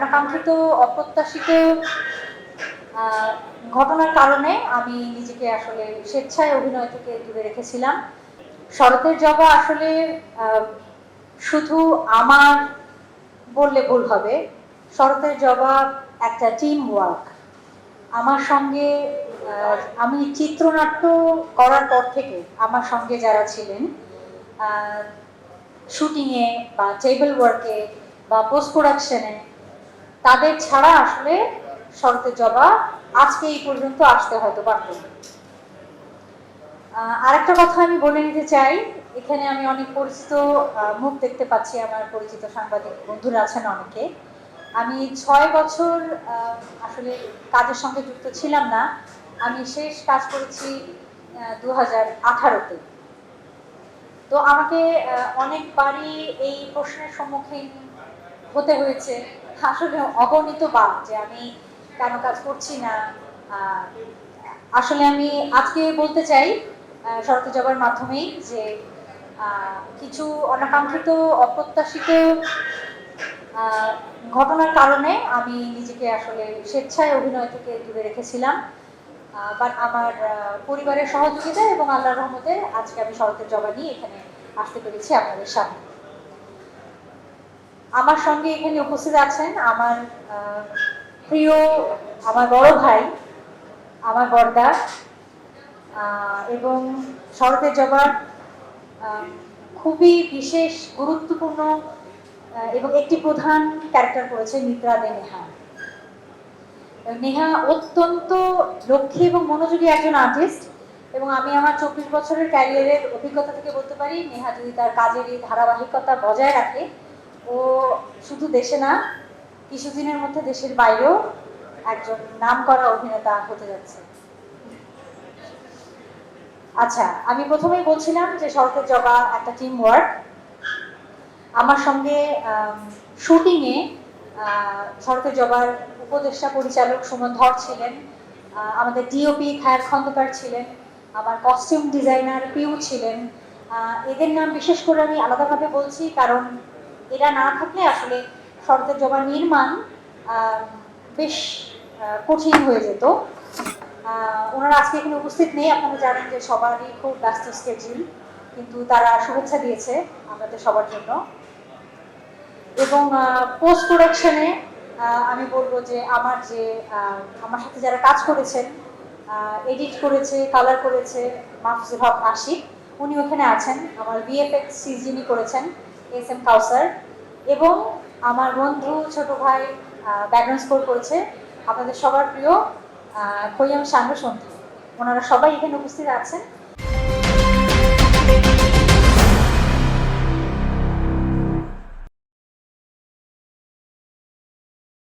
অনাকাঙ্ক্ষিত অপ্রত্যাশিত ঘটনার কারণে আমি নিজেকে আসলে স্বেচ্ছায় অভিনয় থেকে দূরে রেখেছিলাম। শরতের জবা আসলে শুধু আমার বললে ভুল হবে, শরতের জবা একটা টিম ওয়ার্ক আমার সঙ্গে আমি চিত্রনাট্য করার পর থেকে আমার সঙ্গে যারা ছিলেন শুটিংয়ে বা টেবিল ওয়ার্কে বা পোস্ট প্রোডাকশনে তাদের ছাড়া আসলে শরতের জবা আজকে এই পর্যন্ত আসতে হয়তো পারত আরেকটা কথা আমি বলে নিতে চাই, এখানে আমি অনেক পরিচিত মুখ দেখতে পাচ্ছি আমার পরিচিত সাংবাদিক বন্ধুরা আছেন অনেকে। আমি ছয় বছর আসলে কাজের সঙ্গে যুক্ত ছিলাম না। আমি শেষ কাজ করেছি দু হাজার আঠারোতে। তো আমাকে অনেকবারই এই প্রশ্নের সম্মুখীন হতে হয়েছে। আসলে অগণিত বার যে আমি কেন কাজ করছি না। আসলে আমি আজকে বলতে চাই আহ, শরৎ জবার মাধ্যমেই যে কিছু অনাকাঙ্ক্ষিত অপ্রত্যাশিত ঘটনার কারণে আমি নিজেকে আসলে স্বেচ্ছায় অভিনয় থেকে দূরে রেখেছিলাম। বাট আমার পরিবারের সহযোগিতা এবং আল্লাহর রহমতে আজকে আমি শরতের জবা নিয়ে এখানে আসতে পেরেছি আপনাদের সামনে। আমার সঙ্গে এখানে উপস্থিত আছেন আমার প্রিয়, আমার বড় ভাই, আমার বর্দা এবং শরতের জবার খুবই বিশেষ, গুরুত্বপূর্ণ এবং একটি প্রধান ক্যারেক্টার করেছে মিত্রা দে নেহা। নেহা অত্যন্ত লক্ষ্মী এবং মনোযোগী একজন আর্টিস্ট, এবং আমি আমার চব্বিশ বছরের ক্যারিয়ারের অভিজ্ঞতা থেকে বলতে পারি, নেহা যদি তার কাজের এই ধারাবাহিকতা বজায় রাখে ও শুধু দেশে না, কিছুদিনের মধ্যে দেশের বাইরেও একজন নামকরা অভিনেতা হতে যাচ্ছে। আচ্ছা আমি প্রথমেই বলছিলাম যে শরতের জবা একটা টিম ওয়ার্ক আমার সঙ্গে শুটিংয়ে শরতের জবার উপদেষ্টা পরিচালক সুমন ধর ছিলেন আমাদের ডিওপি খায়ের খন্দকার ছিলেন, আমার কস্টিউম ডিজাইনার পিউ ছিলেন। এদের নাম বিশেষ করে আমি আলাদাভাবে বলছি কারণ এরা না থাকলে আসলে শরতের জবার নির্মাণ বেশ কঠিন হয়ে যেত। ওনারা আজকে এখানে উপস্থিত নেই। আপনারা জানেন যে সবারই খুব ব্যস্ত স্কেজিউল কিন্তু তারা শুভেচ্ছা দিয়েছে আমাদের সবার জন্য। এবং পোস্ট প্রোডাকশনে আমি বলব যে আমার যে আমার সাথে যারা কাজ করেছেন এডিট করেছে কালার করেছে, মাহফুজুল হক আশিক, উনি ওখানে আছেন। আমার বিএফএক্স সিজিনি করেছেন। এস এম কাউসার এবং আমার বন্ধু ছোট ভাই ব্যাকগ্রাউন্ড স্কোর করেছে। আপনাদের সবার প্রিয় খৈয়াম সাঙ্গ ওনারা সবাই এখানে উপস্থিত আছেন।